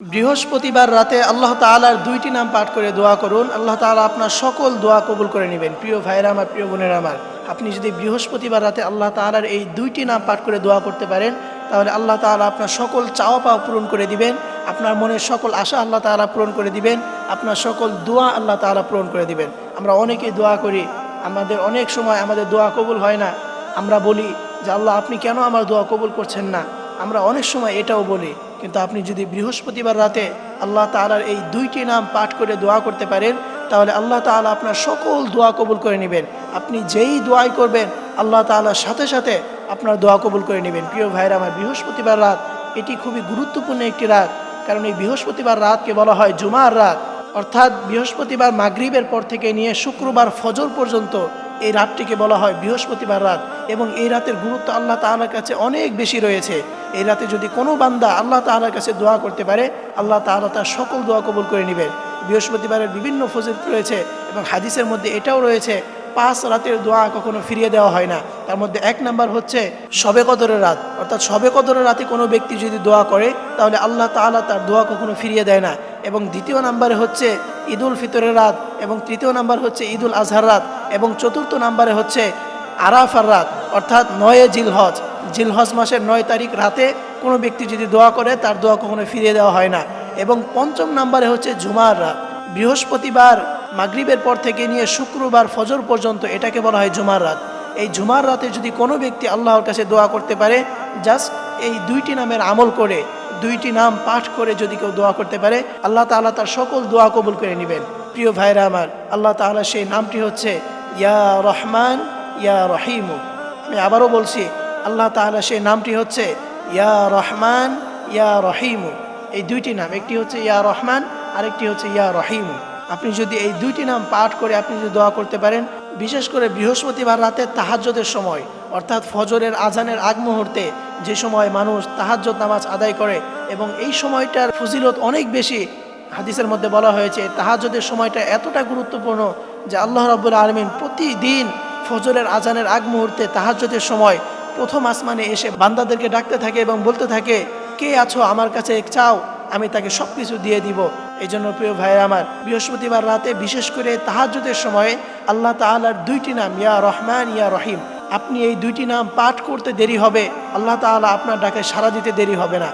বৃহস্পতিবার রাতে আল্লাহ তাআলার দুইটি নাম পাঠ করে দোয়া করুন। আল্লাহ তালা আপনার সকল দোয়া কবুল করে নেবেন। প্রিয় ভাইরা আমার, প্রিয় বোনেরা আমার, আপনি যদি বৃহস্পতিবার রাতে আল্লাহ তাআলার এই দুইটি নাম পাঠ করে দোয়া করতে পারেন, তাহলে আল্লাহ তাআলা আপনার সকল চাওয়া পাওয়া পূরণ করে দিবেন। আপনার মনের সকল আশা আল্লাহ তাআলা পূরণ করে দিবেন। আপনার সকল দোয়া আল্লাহ তাআলা পূরণ করে দিবেন। আমরা অনেকেই দোয়া করি, আমাদের অনেক সময় আমাদের দোয়া কবুল হয় না। আমরা বলি যে, আল্লাহ, আপনি কেন আমার দোয়া কবুল করছেন না? আমরা অনেক সময় এটাও বলি। কিন্তু আপনি যদি বৃহস্পতিবার রাতে আল্লাহ তাআলার এই দুইটি নাম পাঠ করে দোয়া করতে পারেন, তাহলে আল্লাহ তাআলা আপনার সকল দোয়া কবুল করে নেবেন। আপনি যেই দোয়াই করবেন, আল্লাহ তাআলার সাথে সাথে আপনার দোয়া কবুল করে নেবেন। প্রিয় ভাইরা আমার বৃহস্পতিবার রাত, এটি খুবই গুরুত্বপূর্ণ একটি রাত, কারণ এই বৃহস্পতিবার রাতকে বলা হয় জুমার রাত। অর্থাৎ বৃহস্পতিবার মাগরিবের পর থেকে নিয়ে শুক্রবার ফজর পর্যন্ত এই রাতটিকে বলা হয় বৃহস্পতিবার রাত এবং এই রাতের গুরুত্ব আল্লাহ তাআলার কাছে অনেক বেশি রয়েছে। এই রাতে যদি কোনো বান্দা আল্লাহ তাআলার কাছে দোয়া করতে পারে, আল্লাহ তাআলা তার সকল দোয়া কবুল করে নেবেন বৃহস্পতিবারের বিভিন্ন ফজিলত রয়েছে এবং হাদিসের মধ্যে এটাও রয়েছে, পাঁচ রাতের দোয়া কখনো ফিরিয়ে দেওয়া হয় না। তার মধ্যে এক নাম্বার হচ্ছে শবে কদরের রাত। অর্থাৎ শবে কদরের রাতে কোনো ব্যক্তি যদি দোয়া করে, তাহলে আল্লাহ তাআলা তার দোয়া কখনো ফিরিয়ে দেয় না। এবং দ্বিতীয় নাম্বারে হচ্ছে ঈদুল ফিতরের রাত এবং তৃতীয় নাম্বার হচ্ছে ঈদুল আজহার রাত এবং চতুর্থ নাম্বারে হচ্ছে আরাফার রাত, অর্থাৎ নয়ে জিলহজ। জিলহজ মাসের নয় তারিখ রাতে কোনো ব্যক্তি যদি দোয়া করে, তার দোয়া কখনো ফিরিয়ে দেওয়া হয় না। এবং পঞ্চম নাম্বারে হচ্ছে জুমার রাত। বৃহস্পতিবার, মাগরিবের পর থেকে নিয়ে শুক্রবার ফজর পর্যন্ত এটাকে বলা হয় জুমার রাত। এই জুমার রাতে যদি কোনো ব্যক্তি আল্লাহর কাছে দোয়া করতে পারে, জাস্ট এই দুইটি নামের আমল করে, দুইটি নাম পাঠ করে যদি কেউ দোয়া করতে পারে, আল্লাহ তাআলা তার সকল দোয়া কবুল করে নেবেন। প্রিয় ভাইরা আমার, আল্লাহ তাআলা সেই নামটি হচ্ছে, ইয়া রহমান, ইয়া রহিমু। আমি আবারও বলছি, আল্লাহ তাআলা সেই নামটি হচ্ছে, ইয়া রহমান, ইয়া রহিমু। এই দুইটি নাম, একটি হচ্ছে, ইয়া রহমান, আরেকটি হচ্ছে, ইয়া রহিমু। আপনি যদি এই দুইটি নাম পাঠ করে আপনি যদি দোয়া করতে পারেন, বিশেষ করে বৃহস্পতিবার রাতে তাহাজ্জদের সময়, অর্থাৎ ফজরের আজানের আগ মুহূর্তে যে সময় মানুষ তাহাজ্জদ নামাজ আদায় করে এবং এই সময়টার ফজিলত অনেক বেশি, হাদিসের মধ্যে বলা হয়েছে, তাহাজ্জদের সময়টা এতটা গুরুত্বপূর্ণ যে আল্লাহ রাব্বুল আলমিন প্রতিদিন ফজরের আজানের আগ মুহূর্তে তাহাজ্জদের সময় প্রথম আসমানে এসে বান্দাদেরকে ডাকতে থাকে এবং বলতে থাকে, কে আছো আমার কাছে? চাও, আমি তাকে সব কিছু দিয়ে দিব। এই জন্য প্রিয় ভাইয়ের আমার, বৃহস্পতিবার রাতে বিশেষ করে তাহাজ্জুদের সময়ে আল্লাহ তাআলার দুইটি নাম, ইয়া রহমান, ইয়া রহিম। আপনি এই দুইটি নাম পাঠ করতে দেরি হবে। আল্লাহ তালা আপনার ডাকে সাড়া দিতে দেরি হবে না।